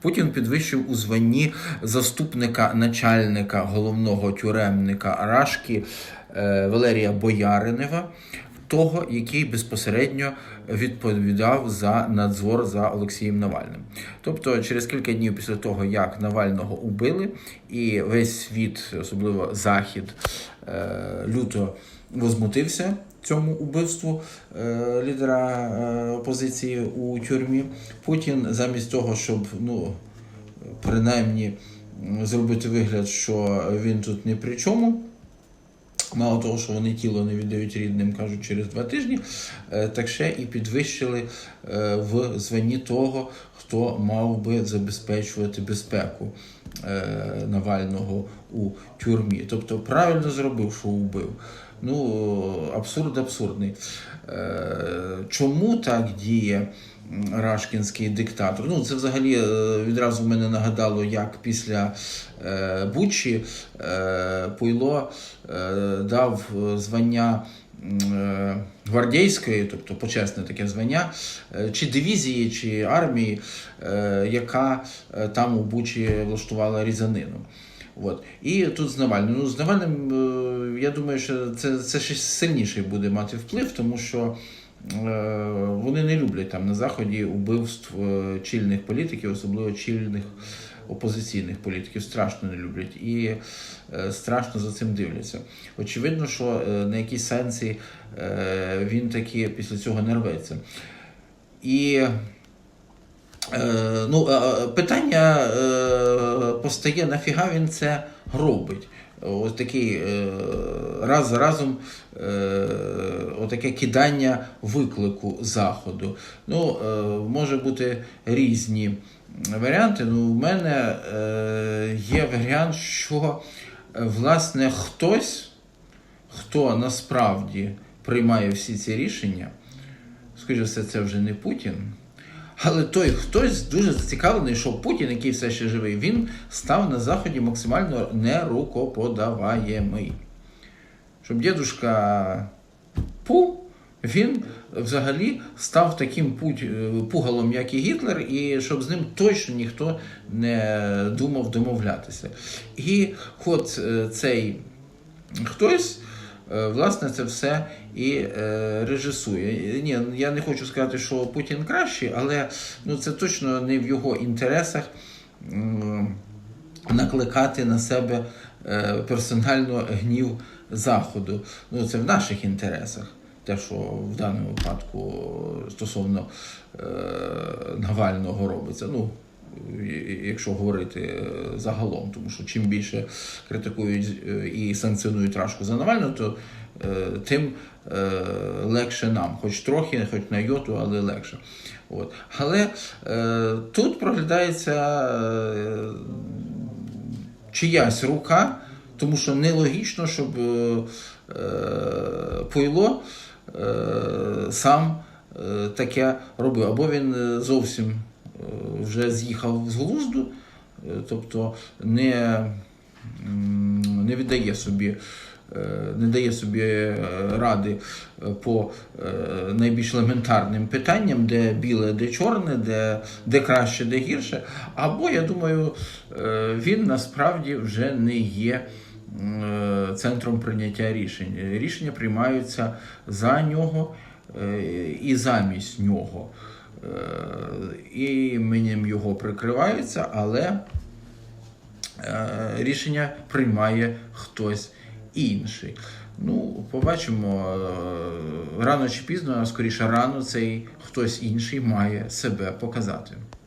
Путін підвищив у званні заступника начальника головного тюремника Рашки е, Валерія Бояринева, того, який безпосередньо відповідав за надзор за Олексієм Навальним. Тобто, через кілька днів після того, як Навального убили, і весь світ, особливо Захід, е, люто возмутився цьому убивству е, лідера е, опозиції у тюрмі. Путін замість того, щоб ну принаймні зробити вигляд, що він тут ні при чому. Мало того, що вони тіло не віддають рідним, кажуть, через два тижні, е, так ще і підвищили е, в званні того, хто мав би забезпечувати безпеку Навального у тюрмі. Тобто правильно зробив, що убив. Ну, абсурд абсурдний. Е, Чому так діє рашкінський диктатор? Ну, це взагалі е, відразу мене нагадало, як після е, Бучі е, Пуйло е, дав е, звання е, гвардійської, тобто почесне таке звання, е, чи дивізії, чи армії, е, яка е, там у Бучі влаштувала різанину. От. І тут з Навальним. Ну, з Навальним, е, я думаю, що це, це ще сильніший буде мати вплив, тому що е, вони не люблять там на Заході убивств е, чільних політиків, особливо чільних опозиційних політиків. Страшно не люблять і е, страшно за цим дивляться. Очевидно, що е, на якійсь сенсі е, він таки після цього не рветься. І ну, питання постає, нафіга він це робить. Ось такий раз за разом е, отаке кидання виклику заходу. Ну, е, може бути різні варіанти. Ну, у мене е, є варіант, що власне хтось, хто насправді приймає всі ці рішення, скоріше все, це вже не Путін. Але той хтось дуже зацікавлений, що Путін, який все ще живий, він став на Заході максимально нерукоподаваємий. Щоб дідушка Пу, він взагалі став таким путь, пугалом, як і Гітлер, і щоб з ним точно ніхто не думав домовлятися. І от е, цей хтось. е, Власне, це все і е, режисує. Ні, я не хочу сказати, що Путін кращий, але ну, це точно не в його інтересах накликати на себе е, персонально гнів Заходу. Ну, це в наших інтересах. Те, що в даному випадку стосовно е, Навального робиться. Ну, якщо говорити е, загалом, тому що чим більше критикують е, і санкціонують Рашку за Навального, то е, тим легше нам, хоч трохи, хоч на йоту, але легше. От. Але тут проглядається чиясь рука, тому що нелогічно, щоб е, е, е, сам таке робив. Або він зовсім вже з'їхав з глузду, тобто не, не віддає собі. Не дає собі ради по найбільш елементарним питанням, де біле, де чорне, де, де краще, де гірше. Або, я думаю, він насправді вже не є центром прийняття рішень. Рішення приймаються за нього е, і замість нього. Е, Іменем його прикриваються, але е, рішення приймає хтось інший. Ну, побачимо, е, рано чи пізно, а скоріше рано, цей хтось інший має себе показати.